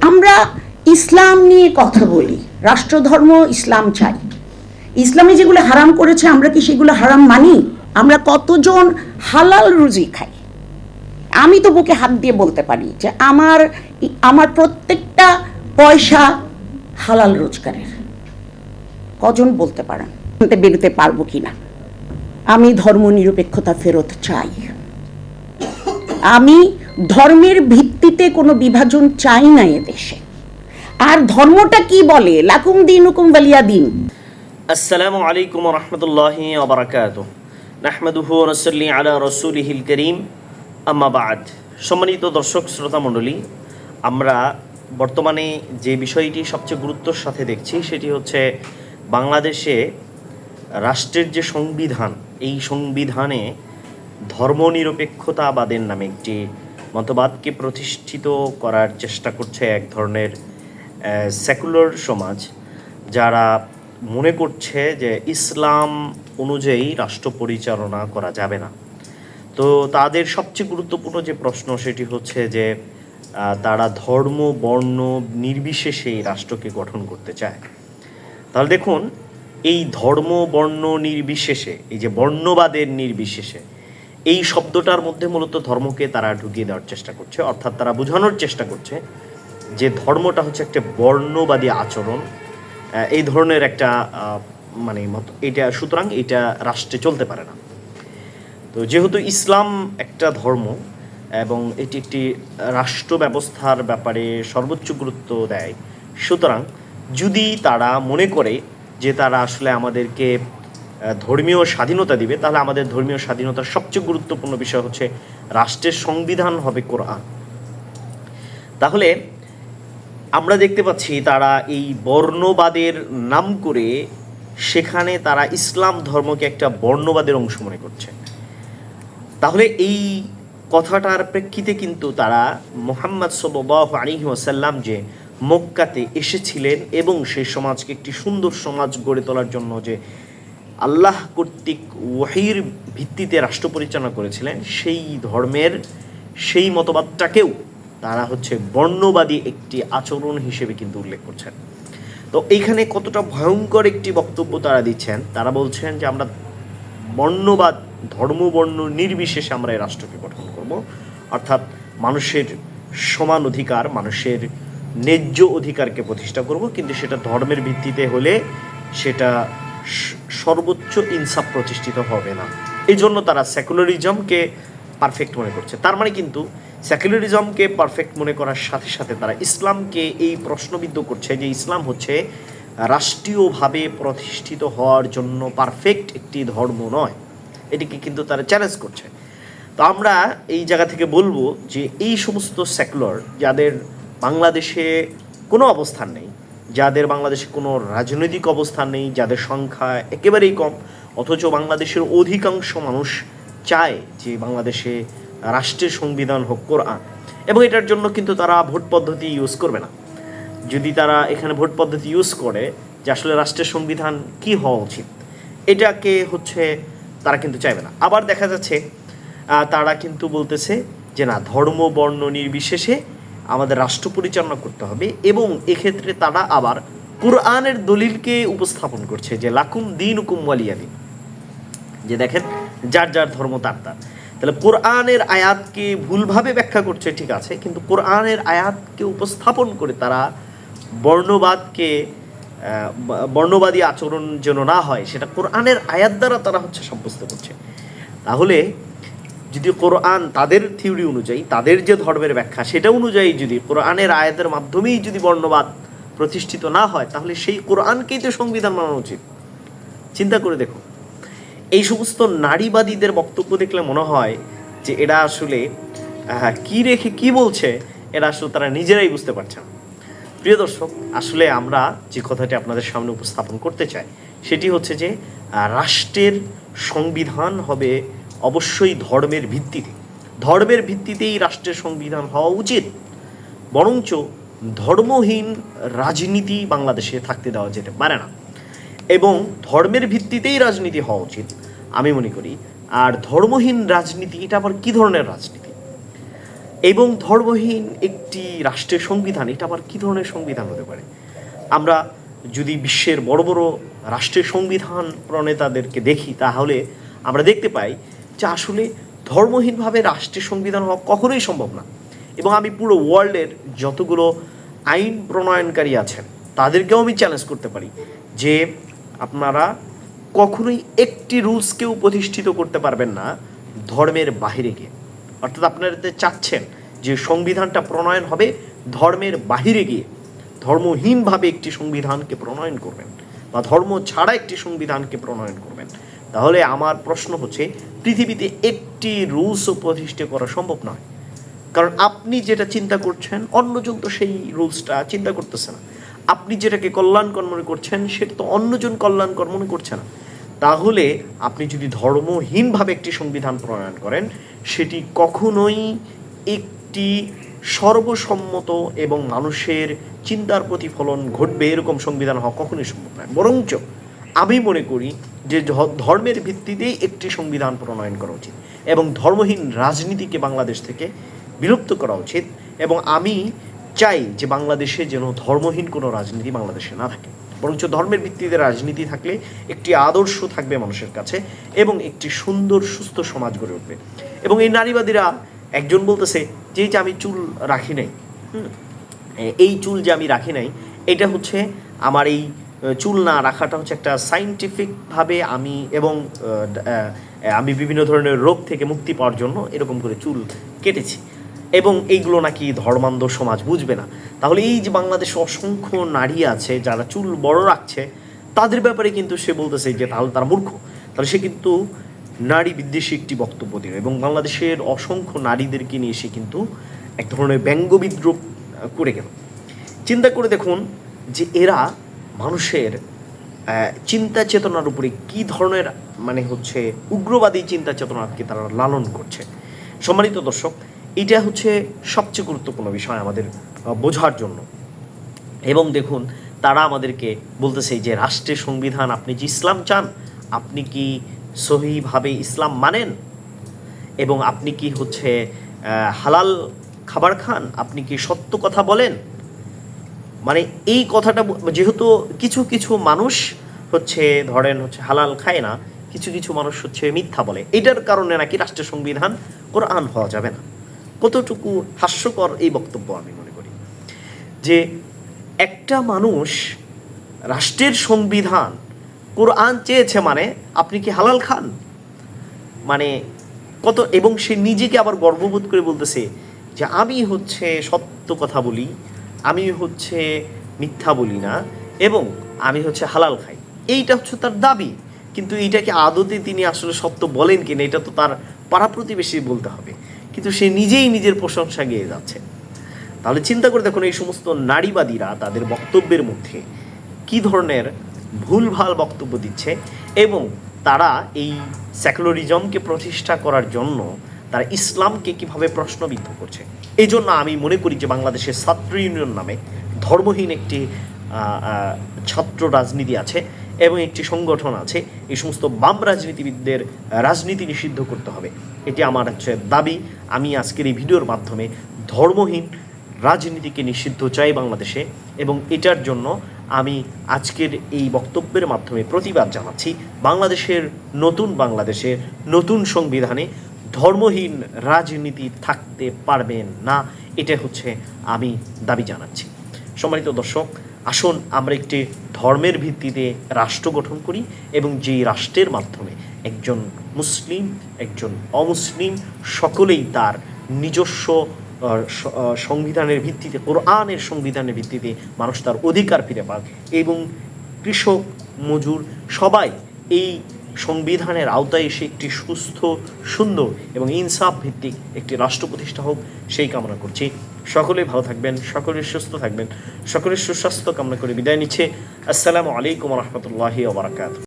আমরা ইসলাম নিয়ে কথা বলি, রাষ্ট্রধর্ম ইসলাম চাই। ইসলামে যেগুলো হারাম করেছে, আমরা কি সেগুলো হারাম মানি? আমরা কতজন হালাল রুজি খাই? আমি তো বুকে হাত দিয়ে বলতে পারি যে আমার আমার প্রত্যেকটা পয়সা হালাল রোজগারের। কজন বলতে পারেন বেরোতে পারব কিনা আমি ধর্ম নিরপেক্ষতা ফেরত চাই। আমি ধর্মের ভিত্তিতে কোনো বিভাজন চাই না এদেশে। আর ধর্মটা কি বলে? লাকুম দিন হুকুম বালিয়া দিন। আসসালামু আলাইকুম রহমতুল্লাহি নাহমাদুহু রসল্লি আলা রসুলিহিল করিম। আম্মা বাদ। সম্মানিত দর্শক, শ্রোতা মণ্ডলী, আমরা বর্তমানে যে বিষয়টি সবচেয়ে গুরুত্বর সাথে দেখছি, সেটি হচ্ছে বাংলাদেশে রাষ্ট্রের যে সংবিধান, এই সংবিধানে ধর্মনিরপেক্ষতাবাদের নামে একটি মতবাদকে প্রতিষ্ঠিত করার চেষ্টা করছে এক ধরনের সেকুলার সমাজ, যারা মনে করছে যে ইসলাম অনুযায়ী রাষ্ট্র পরিচালনা করা যাবে না। তো তাদের সবচেয়ে গুরুত্বপূর্ণ যে প্রশ্ন সেটি হচ্ছে যে তারা ধর্ম, বর্ণ নির্বিশেষে এই রাষ্ট্রকে গঠন করতে চায়। তাহলে দেখুন, এই ধর্ম, বর্ণ নির্বিশেষে, এই যে বর্ণবাদের নির্বিশেষে এই শব্দটার মধ্যে মূলত ধর্মকে তারা ঢুকিয়ে দেওয়ার চেষ্টা করছে, অর্থাৎ তারা বোঝানোর চেষ্টা করছে যে ধর্মটা হচ্ছে একটা বর্ণবাদী আচরণ। এই ধরনের একটা মানে মত, এটা, সুতরাং এটা রাষ্ট্রে চলতে পারে না। তো যেহেতু ইসলাম একটা ধর্ম এবং এটি একটি রাষ্ট্র ব্যবস্থার ব্যাপারে সর্বোচ্চ গুরুত্ব দেয়, সুতরাং যদি তারা মনে করে যে তারা আসলে আমাদেরকে ধর্মীয় স্বাধীনতা দিবে, তাহলে আমাদের ধর্মীয় স্বাধীনতার সবচেয়ে গুরুত্বপূর্ণ বিষয় হচ্ছে রাষ্ট্রের সংবিধান হবে কোরআন। তাহলে আমরা দেখতে পাচ্ছি তারা এই বর্ণবাদের নাম করে সেখানে তারা ইসলাম ধর্মকে একটা বর্ণবাদের অংশ মনে করছে। তাহলে এই কথাটার প্রেক্ষিতে কিন্তু তারা মোহাম্মদ সাল্লাহ আলী ওয়াসাল্লাম যে মক্কাতে এসেছিলেন এবং সেই সমাজকে একটি সুন্দর সমাজ গড়ে তোলার জন্য যে আল্লাহ কর্তৃক ওয়াহির ভিত্তিতে রাষ্ট্র পরিচালনা করেছিলেন, সেই ধর্মের, সেই মতবাদটাকেও তারা হচ্ছে বর্ণবাদী একটি আচরণ হিসেবে কিন্তু উল্লেখ করছেন। তো এইখানে কতটা ভয়ঙ্কর একটি বক্তব্য তারা দিচ্ছেন, তারা বলছেন যে আমরা বর্ণবাদ, ধর্মবর্ণ নির্বিশেষে আমরা এই রাষ্ট্রকে গঠন করব। অর্থাৎ মানুষের সমান অধিকার, মানুষের ন্যায্য অধিকারকে প্রতিষ্ঠা করব, কিন্তু সেটা ধর্মের ভিত্তিতে হলে সেটা সর্বোচ্চ ইনসাফ প্রতিষ্ঠিত হবে না। এই জন্য তারা সেকুলারিজমকে পারফেক্ট মনে করছে। তার মানে কিন্তু সেকুলারিজমকে পারফেক্ট মনে করার সাথে সাথে তারা ইসলামকে এই প্রশ্নবিদ্ধ করছে যে ইসলাম হচ্ছে রাষ্ট্রীয়ভাবে প্রতিষ্ঠিত হওয়ার জন্য পারফেক্ট একটি ধর্ম নয়। এটিকে কিন্তু তারা চ্যালেঞ্জ করছে। তো আমরা এই জায়গা থেকে বলব যে এই সমস্ত সেকুলার যাদের বাংলাদেশে কোনো অবস্থান নেই যাদের বাংলাদেশে কোনো রাজনৈতিক অবস্থান নেই, যাদের সংখ্যা একেবারেই কম, অথচ বাংলাদেশের অধিকাংশ মানুষ চায় যে বাংলাদেশে রাষ্ট্রের সংবিধান হোক, কোরআন। এবং এটার জন্য কিন্তু তারা ভোট পদ্ধতি ইউজ করবে না। যদি তারা এখানে ভোট পদ্ধতি ইউজ করে যে আসলে রাষ্ট্রের সংবিধান কি হওয়া উচিত, এটাকে হচ্ছে তারা কিন্তু চাইবে না। আবার দেখা যাচ্ছে তারা কিন্তু বলতেছে যে না, ধর্ম, বর্ণ নির্বিশেষে আমাদের রাষ্ট্র পরিচালনা করতে হবে এবং এক্ষেত্রে তারা আবার কোরআনের দলিলকে উপস্থাপন করছে যে, লাকুম দিন হুকুম ওয়ালিয়াদিন। যে দেখেন, যার যার ধর্ম তার তার। তাহলে কোরআনের আয়াতকে ভুলভাবে ব্যাখ্যা করছে, ঠিক আছে, কিন্তু কোরআনের আয়াতকে উপস্থাপন করে তারা বর্ণবাদকে বর্ণবাদী আচরণ যেন না হয়, সেটা কোরআনের আয়াত দ্বারা তারা হচ্ছে সাব্যস্ত করছে। তাহলে যদি কোরআন তাদের থিওরি অনুযায়ী, তাদের যে ধর্মের ব্যাখ্যা সেটা অনুযায়ী যদি কোরআনের আয়াতের মাধ্যমেই যদি বর্ণবাদ প্রতিষ্ঠিত না হয়, তাহলে সেই কোরআনকেই তো সংবিধান মানা উচিত। চিন্তা করে দেখুন এই সমস্ত নারীবাদীদের বক্তব্য দেখলে মনে হয় যে এরা আসলে কি রেখে কি বলছে, এরা আসলে তারা নিজেরাই বুঝতে পারছে না। প্রিয় দর্শক, আসলে আমরা যে কথাটি আপনাদের সামনে উপস্থাপন করতে চাই, সেটি হচ্ছে যে রাষ্ট্রের সংবিধান হবে অবশ্যই ধর্মের ভিত্তিতে। ধর্মের ভিত্তিতেই রাষ্ট্রের সংবিধান হওয়া উচিত। বরঞ্চ ধর্মহীন রাজনীতি বাংলাদেশে থাকতে দেওয়া যেতে পারে না। এবং ধর্মের ভিত্তিতেই রাজনীতি হওয়া উচিত, আমি মনে করি। আর ধর্মহীন রাজনীতি, এটা আবার কী ধরনের রাজনীতি? এবং ধর্মহীন একটি রাষ্ট্রের সংবিধান, এটা আবার কী ধরনের সংবিধান হতে পারে? আমরা যদি বিশ্বের বড় বড় রাষ্ট্রের সংবিধান প্রণেতাদেরকে দেখি, তাহলে আমরা দেখতে পাই যে আসলে ধর্মহীনভাবে রাষ্ট্রের সংবিধান হওয়া কখনোই সম্ভব না। এবং আমি পুরো ওয়ার্ল্ডের যতগুলো আইন প্রণয়নকারী আছেন, তাদেরকেও আমি চ্যালেঞ্জ করতে পারি যে আপনারা কখনোই একটি রুলসকেও প্রতিষ্ঠিত করতে পারবেন না ধর্মের বাহিরে গিয়ে। অর্থাৎ আপনারা এতে চাচ্ছেন যে সংবিধানটা প্রণয়ন হবে ধর্মের বাহিরে গিয়ে। ধর্মহীনভাবে একটি সংবিধানকে প্রণয়ন করবেন বা ধর্ম ছাড়া একটি সংবিধানকে প্রণয়ন করবেন। তাহলে আমার প্রশ্ন হচ্ছে, পৃথিবীতে একটি রুলসও প্রতিষ্ঠা করা সম্ভব নয়। কারণ আপনি যেটা চিন্তা করছেন, অন্যজন তো সেই রুলসটা চিন্তা করতেছে না। আপনি যেটাকে কল্যাণকর মনে করছেন, সেটা তো অন্যজন কল্যাণকর মনে করছে না। তাহলে আপনি যদি ধর্মহীনভাবে একটি সংবিধান প্রণয়ন করেন, সেটি কখনোই একটি সর্বসম্মত এবং মানুষের চিন্তার প্রতিফলন ঘটবে এরকম সংবিধান হওয়া কখনোই সম্ভব নয়। বরঞ্চ আমি মনে করি যে ধর্মের ভিত্তিতেই একটি সংবিধান প্রণয়ন করা উচিত এবং ধর্মহীন রাজনীতিকে বাংলাদেশ থেকে বিলুপ্ত করা উচিত এবং আমি চাই যে বাংলাদেশে যেন ধর্মহীন কোনো রাজনীতি বাংলাদেশে না থাকে। বরঞ্চ ধর্মের ভিত্তিতে রাজনীতি থাকলে একটি আদর্শ থাকবে মানুষের কাছে এবং একটি সুন্দর, সুস্থ সমাজ গড়ে উঠবে। এবং এই নারীবাদীরা একজন বলতেছে যে যে আমি চুল রাখি নাই এই চুল যে আমি রাখি নাই, এটা হচ্ছে আমার এই চুল না রাখাটা হচ্ছে একটা সাইন্টিফিকভাবে আমি এবং আমি বিভিন্ন ধরনের রোগ থেকে মুক্তি পাওয়ার জন্য এরকম করে চুল কেটেছি। এবং এইগুলো নাকি ধর্মান্ধ সমাজ বুঝবে না। তাহলে এই যে বাংলাদেশে অসংখ্য নারী আছে যারা চুল বড় রাখছে, তাদের ব্যাপারে কিন্তু সে বলতেছে যে তাহলে তারা মূর্খ। তাহলে সে কিন্তু নারী বিদ্বেষী একটি বক্তব্য দিল এবং বাংলাদেশের অসংখ্য নারীদেরকে নিয়ে সে কিন্তু এক ধরনের ব্যঙ্গ বিদ্রুপ করে গেল। চিন্তা করে দেখুন যে এরা মানুষের চিন্তা চেতনার উপরে কি ধরনের মানে হচ্ছে উগ্রবাদী চিন্তা চেতনাকে তারা লালন করছে? সম্মানিত দর্শক, এটা হচ্ছে সবচেয়ে গুরুত্বপূর্ণ বিষয় আমাদের বোঝার জন্য। এবং দেখুন, তারা আমাদেরকে বলতেছে যে রাষ্ট্রের সংবিধান, আপনি যে ইসলাম চান, আপনি কি সহিভাবে ইসলাম মানেন? এবং আপনি কি হচ্ছে হালাল খাবার খান? আপনি কি সত্য কথা বলেন? মানে এই কথাটা যেহেতু কিছু কিছু মানুষ হচ্ছে ধরেন হচ্ছে হালাল খায় না, কিছু কিছু মানুষ হচ্ছে মিথ্যা বলে। এটার কারণে নাকি রাষ্ট্রের সংবিধান কোরআন হওয়া যাবে না। কতটুকু হাস্যকর এই বক্তব্য আমি মনে করি। যে একটা মানুষ রাষ্ট্রের সংবিধান কোরআন চেয়েছে মানে আপনি কি হালাল খান? মানে কত, এবং সে নিজেকে আবার গর্ববোধ করে বলতেছে যে আমি হচ্ছে সত্য কথা বলি আমি হচ্ছে মিথ্যা বলি না এবং আমি হচ্ছে হালাল খাই। এইটা হচ্ছে তার দাবি। কিন্তু এইটাকে আদতে তিনি আসলে সত্য বলেন কিনা, এটা তো তার পাড়া প্রতিবেশী বলতে হবে। কিন্তু সে নিজেই নিজের প্রশংসা গিয়ে যাচ্ছে। তাহলে চিন্তা করে দেখুন এই সমস্ত নারীবাদীরা তাদের বক্তব্যের মধ্যে কি ধরনের ভুলভাল বক্তব্য দিচ্ছে এবং তারা এই সেকুলারিজমকে প্রতিষ্ঠা করার জন্য তারা ইসলামকে কীভাবে প্রশ্নবিদ্ধ করছে। এই জন্য আমি মনে করি যে বাংলাদেশের ছাত্র ইউনিয়ন নামে ধর্মহীন একটি ছাত্র রাজনীতি আছে এবং একটি সংগঠন আছে। এই সমস্ত বাম রাজনীতিবিদদের রাজনীতি নিষিদ্ধ করতে হবে। এটি আমার হচ্ছে দাবি। আমি আজকের এই ভিডিওর মাধ্যমে ধর্মহীন রাজনীতিকে নিষিদ্ধ চাই বাংলাদেশে এবং এটার জন্য আমি আজকের এই বক্তব্যের মাধ্যমে প্রতিবাদ জানাচ্ছি বাংলাদেশের নতুন বাংলাদেশের নতুন সংবিধানে ধর্মহীন রাজনীতি থাকতে পারবে না এটা হচ্ছে আমি দাবি জানাচ্ছি। সম্মানিত দর্শক, আসুন আমরা একটি ধর্মের ভিত্তিতে রাষ্ট্র গঠন করি এবং যেই রাষ্ট্রের মাধ্যমে একজন মুসলিম, একজন অমুসলিম সকলেই তার নিজস্ব সংবিধানের ভিত্তিতে, কোরআনের সংবিধানের ভিত্তিতে মানুষ তার অধিকার ফিরে পাক এবং কৃষক, মজুর সবাই এই সংবিধানের আওতায় এসে একটি সুস্থ, সুন্দর এবং ইনসাফ ভিত্তিক একটি রাষ্ট্র প্রতিষ্ঠা হোক, সেই কামনা করছি। সকলে ভালো থাকবেন, সকলে সুস্থ থাকবেন সকলের সুস্বাস্থ্য কামনা করে বিদায় নিচ্ছে। আসসালামু আলাইকুম রহমতুল্লাহি ওবরাকাত